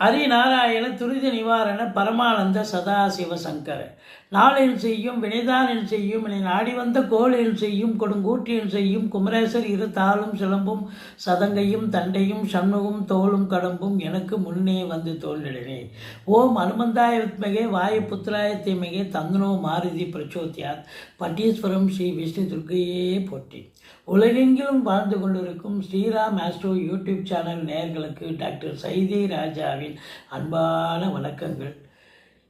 ஹரிநாராயண துரித நிவாரண பரமானந்த சதாசிவ சங்கர. நாளில் செய்யும் வினைதானில் செய்யும் இனி நாடி வந்த கோளில் செய்யும் கொடுங்கூற்றில் செய்யும் குமரேசர் இரு தாளும் சிலம்பும் சதங்கையும் தண்டையும் சண்முகம் தோளும் கடம்பும் எனக்கு முன்னே வந்து தோன்றினே ஓம் அனுமந்தாய வித்மகே வாயு புத்திராய தீமகே தந்தனோ மாருதி பிரச்சோத்தியார் பட்டீஸ்வரம் ஸ்ரீ விஷ்ணு துர்க்கையே போற்றி. உலகெங்கிலும் வாழ்ந்து கொண்டிருக்கும் ஸ்ரீராம் ஆஸ்ட்ரோ யூடியூப் சேனல் நேர்களுக்கு டாக்டர் சைதி ராஜாவின் அன்பான வணக்கங்கள்.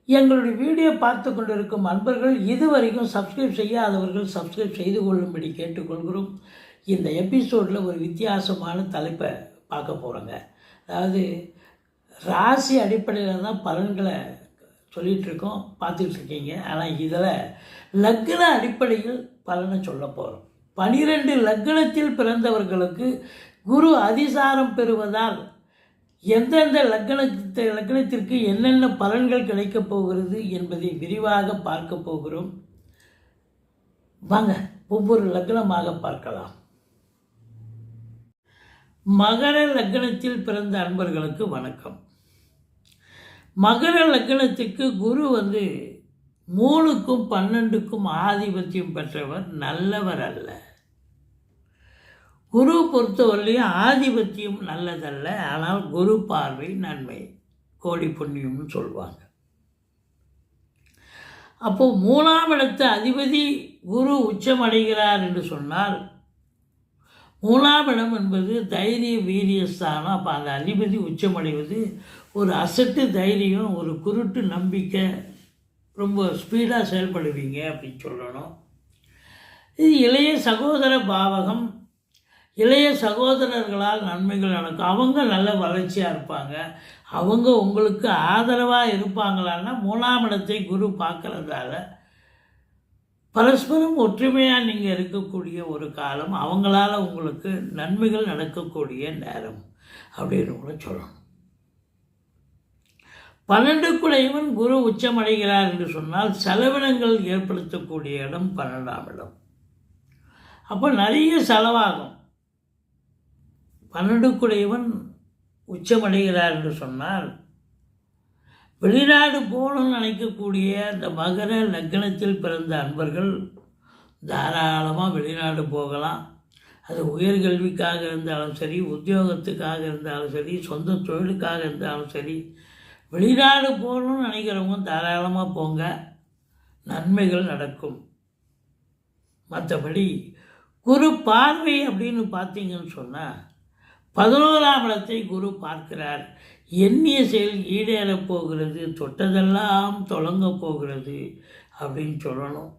எங்களுடைய வீடியோ பார்த்து கொண்டிருக்கும் அன்பர்கள் இதுவரைக்கும் சப்ஸ்கிரைப் செய்யாதவர்கள் சப்ஸ்கிரைப் செய்து கொள்ளும்படி கேட்டுக்கொள்கிறோம். இந்த எபிசோடில் ஒரு வித்தியாசமான தலைப்பை பார்க்க போகிறோங்க அதாவது ராசி அடிப்படையில் தான் பலன்களை சொல்லிகிட்டு இருக்கோம் இருக்கீங்க. ஆனால் இதில் லக்ன அடிப்படையில் பலனை சொல்ல போகிறோம் பனிரெண்டு லக்னத்தில் பிறந்தவர்களுக்கு குரு அதிசாரம் பெறுவதால் எந்தெந்த லக்னத்தை லக்னத்திற்கு என்னென்ன பலன்கள் கிடைக்கப் போகிறது என்பதை விரிவாக பார்க்க போகிறோம். வாங்க ஒவ்வொரு லக்னமாக பார்க்கலாம். மகர லக்னத்தில் பிறந்த அன்பர்களுக்கு வணக்கம். மகர லக்னத்துக்கு குரு வந்து மூணுக்கும் பன்னெண்டுக்கும் ஆதிபத்தியம் பெற்றவர் நல்லவர் அல்ல. குரு பொறுத்தவரையிலையும் ஆதிபத்தியம் நல்லதல்ல. ஆனால் குரு பார்வை நன்மை. கோடி புண்ணியம்னு சொல்லுவாங்க அப்போ மூணாம் இடத்து அதிபதி குரு உச்சமடைகிறார் என்று சொன்னால் மூணாம் இடம் என்பது தைரிய வீரியஸ்தானம் அப்போ அந்த அதிபதி உச்சமடைவது ஒரு அசட்டு தைரியம் ஒரு குருட்டு நம்பிக்கை. ரொம்ப ஸ்பீடாக செயல்படுவீங்க அப்படின்னு சொல்லணும். இது இளைய சகோதர பாவகம். இளைய சகோதரர்களால் நன்மைகள் நடக்கும். அவங்க நல்ல வளர்ச்சியாக இருப்பாங்க. அவங்க உங்களுக்கு ஆதரவாக இருப்பாங்களான்னா மூணாம் இடத்தை குரு பார்க்குறதால பரஸ்பரம் ஒற்றுமையாக நீங்கள் இருக்கக்கூடிய ஒரு காலம் அவங்களால உங்களுக்கு நன்மைகள் நடக்கக்கூடிய நேரம் அப்படின்னு கூட சொல்லணும். பன்னெண்டுக்குடையவன் குரு உச்சமடைகிறார் என்று சொன்னால் செலவினங்கள் ஏற்படுத்தக்கூடிய இடம் பன்னெண்டாம் இடம். அப்போ நிறைய செலவாகும். பன்னெண்டுக்குடையவன் உச்சமடைகிறார் என்று சொன்னால் வெளிநாடு போகணும்னு நினைக்கக்கூடிய அந்த மகர லக்னத்தில் பிறந்த அன்பர்கள் தாராளமாக வெளிநாடு போகலாம். அது உயர்கல்விக்காக இருந்தாலும் சரி உத்தியோகத்துக்காக இருந்தாலும் சரி சொந்த தொழிலுக்காக இருந்தாலும் சரி வெளிநாடு போகணும்னு நினைக்கிறவங்க தாராளமாக போங்க. நன்மைகள் நடக்கும். மற்றபடி குரு பார்வை அப்படின்னு பார்த்தீங்கன்னு சொன்னால் பதினோராம் இடத்தை குரு பார்க்கிறார். எண்ணிய செயல் ஈடேறப் போகிறது தொட்டதெல்லாம் தொடங்க போகிறது அப்படின்னு சொல்லணும்.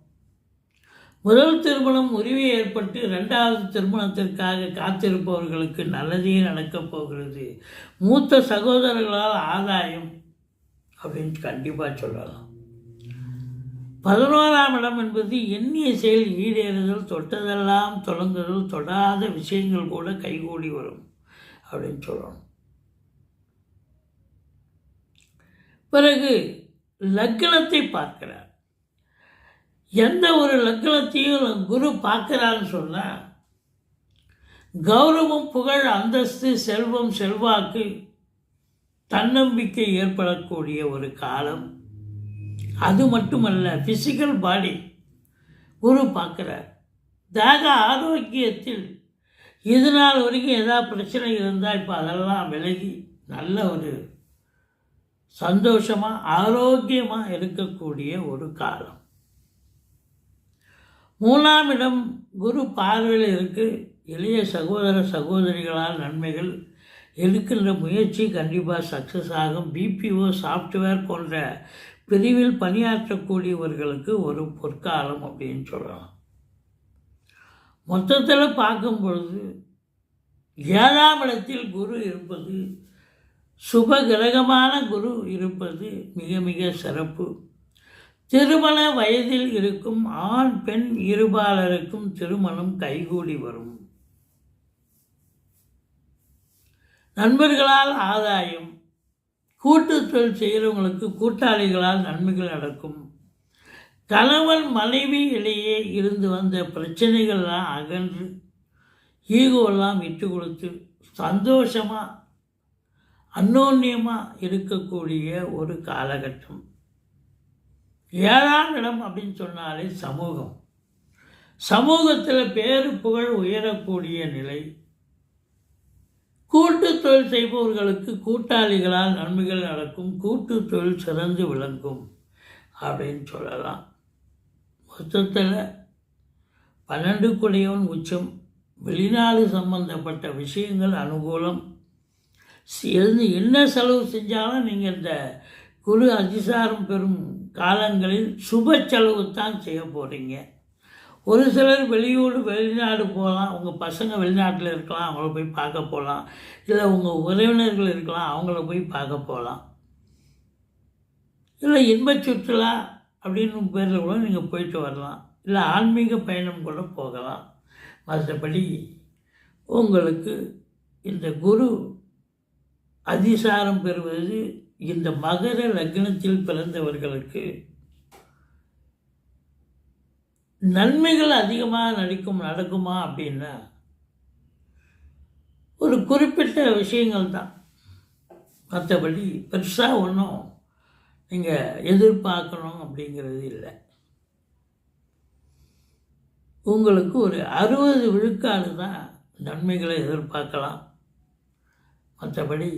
முதல் திருமணம் உரிமை ஏற்பட்டு ரெண்டாவது திருமணத்திற்காக காத்திருப்பவர்களுக்கு நல்லதே நடக்கப் போகிறது. மூத்த சகோதரர்களால் ஆதாயம் அப்படின்னு கண்டிப்பாக சொல்லலாம். பதினோராம் இடம் என்பது எண்ணிய செயல் ஈடேறுதல் தொட்டதெல்லாம் தொடங்குதல் தொடாத விஷயங்கள் கூட கைகூடி வரும். அப்படின்னு சொல்லணும். பிறகு லக்னத்தை பார்க்கிறார். எந்த ஒரு லக்னத்தையும் குரு பார்க்கிறான்னு சொன்னால் கௌரவம் புகழ் அந்தஸ்து செல்வம் செல்வாக்கு தன்னம்பிக்கை ஏற்படக்கூடிய ஒரு காலம். அது மட்டுமல்ல ஃபிசிக்கல் பாடி குரு பார்க்குறார். தேக ஆரோக்கியத்தில் இது நாள் வரைக்கும் ஏதாவது பிரச்சனை இருந்தால் இப்போ அதெல்லாம் விலகி நல்ல ஒரு சந்தோஷமாக ஆரோக்கியமாக இருக்கக்கூடிய ஒரு காலம். மூணாம் இடம் குரு பார்வையில் இருக்குது இளைய சகோதர சகோதரிகளால் நன்மைகள் எடுக்கின்ற முயற்சி கண்டிப்பாக சக்ஸஸ் ஆகும். பிபிஓ சாஃப்ட்வேர் போன்ற பிரிவில் பணியாற்றக்கூடியவர்களுக்கு ஒரு பொற்காலம் அப்படின்னு சொல்லலாம். மொத்தத்தில் பார்க்கும் பொழுது ஏழாம் இடத்தில் குரு இருப்பது சுப கிரகமான குரு இருப்பது மிக மிக சிறப்பு. திருமண வயதில் இருக்கும் ஆண் பெண் இருபாலருக்கும் திருமணம் கைகூடி வரும். நண்பர்களால் ஆதாயம் கூட்டு தொழில் செய்கிறவங்களுக்கு கூட்டாளிகளால் நன்மைகள் நடக்கும். கணவன் மனைவி இடையே இருந்து வந்த பிரச்சனைகள்லாம் அகன்று ஈகோலாம் விட்டு கொடுத்து சந்தோஷமாக அன்னோன்யமாக இருக்கக்கூடிய ஒரு காலகட்டம். ஏழாம் இடம் அப்படின்னு சொன்னாலே சமூகம். சமூகத்தில் பேரு புகழ் உயரக்கூடிய நிலை. கூட்டு தொழில் செய்பவர்களுக்கு கூட்டாளிகளால் நன்மைகள் நடக்கும் கூட்டு தொழில் சிறந்து விளங்கும் அப்படின்னு சொல்லலாம். மொத்தத்தில் பன்னெண்டுக்குடையவன் உச்சம் வெளிநாடு சம்பந்தப்பட்ட விஷயங்கள் அனுகூலம். இருந்து என்ன செலவு செஞ்சாலும் நீங்கள் இந்த குரு அதிசாரம் பெறும் காலங்களில் சுப செலவு தான் செய்ய போகிறீங்க ஒரு சிலர் வெளியூர் வெளிநாடு போகலாம் உங்கள் பசங்க வெளிநாட்டில் இருக்கலாம் அவங்கள போய் பார்க்க போகலாம். இல்லை உங்கள் உறவினர்கள் இருக்கலாம் அவங்கள போய் பார்க்க போகலாம். இல்லை இன்பச் சுற்றுலா அப்படின்னு பேரில் கூட நீங்கள் போயிட்டு வரலாம். இல்லை ஆன்மீக பயணம் கூட போகலாம். மற்றபடி உங்களுக்கு இந்த குரு அதிசாரம் பெறுவது இந்த மகர லக்னத்தில் பிறந்தவர்களுக்கு நன்மைகள் அதிகமாக நடிக்கும் நடக்குமா அப்படின்னா ஒரு குறிப்பிட்ட விஷயங்கள் தான். மற்றபடி பெருசாக ஒன்றும் நீங்கள் எதிர்பார்க்கணும் அப்படிங்கிறது இல்லை. உங்களுக்கு ஒரு அறுபது விழுக்காடு தான் நன்மைகளை எதிர்பார்க்கலாம். மற்றபடி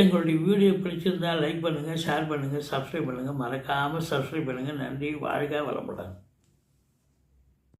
எங்களுடைய வீடியோ பிடிச்சிருந்தால் லைக் பண்ணுங்கள் ஷேர் பண்ணுங்கள் சப்ஸ்கிரைப் பண்ணுங்கள் மறக்காமல் சப்ஸ்கிரைப் பண்ணுங்கள் நன்றி வாழ்க வளமுடன்.